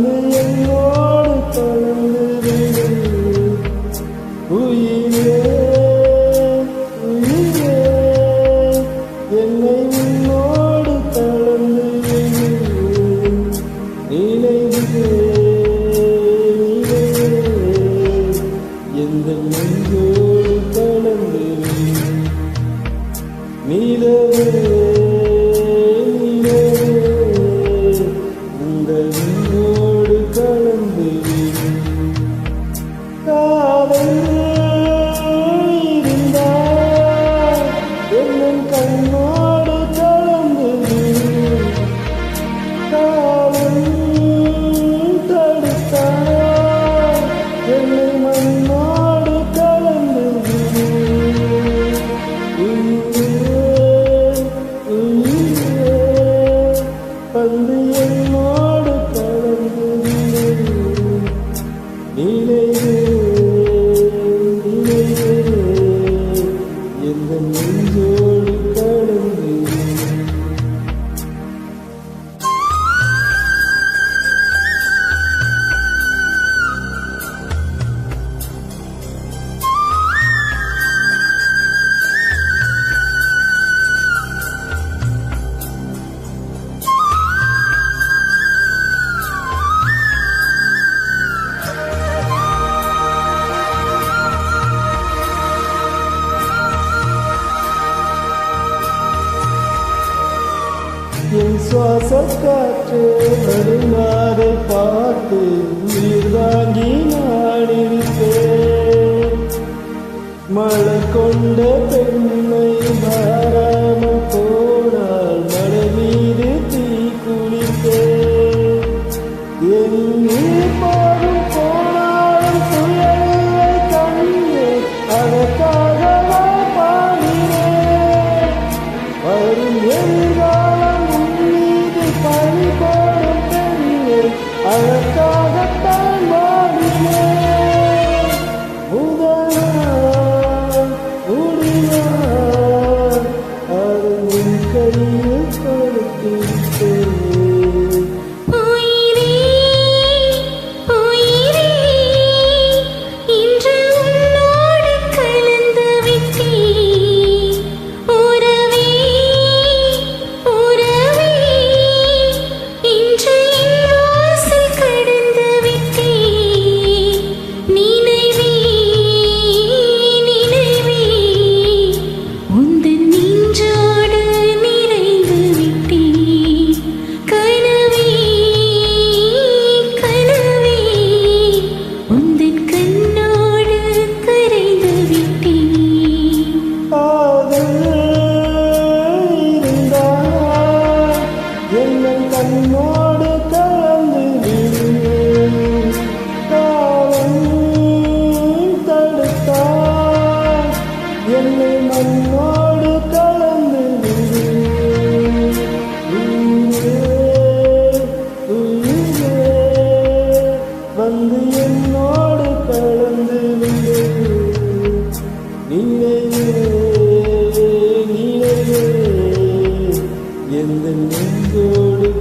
Hallelujah. சுவாச காற்று வருமாதை பார்த்து உயிர் வாங்கி நான் இருப்பேன் மழை கொண்ட பெண்மை மாறாமல் போனால் மழை மீது தீ குளித்தேன். எங்கே போனாலும் சுயலை கண்ணே அதற்காக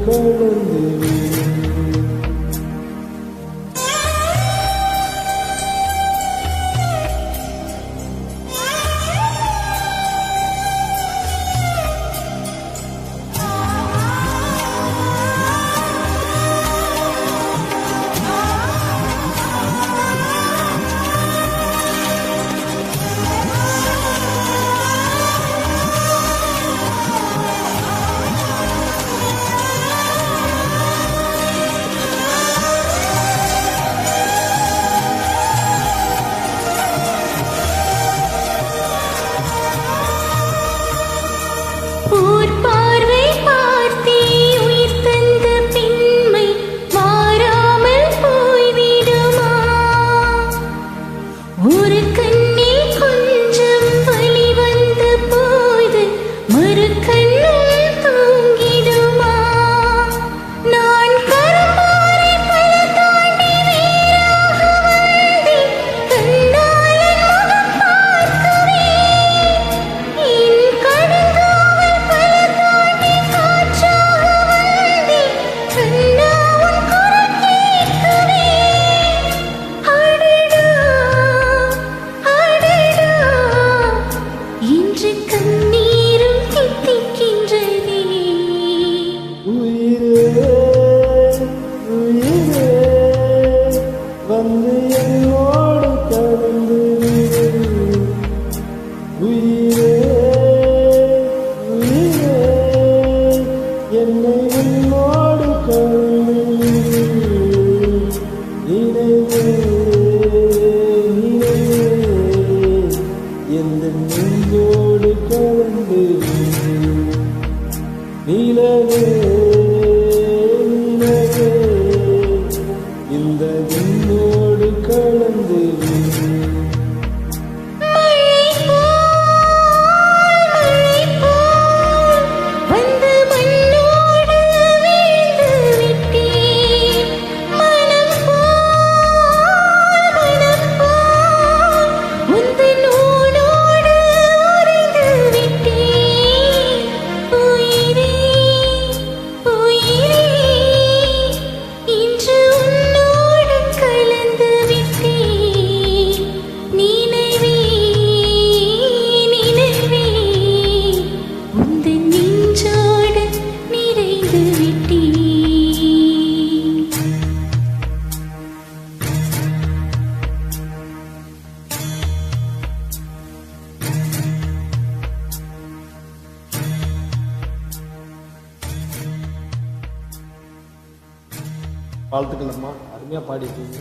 Golden Ooh. வாழ்த்துக்கள் அம்மா அருமையாக பாடிட்டீங்க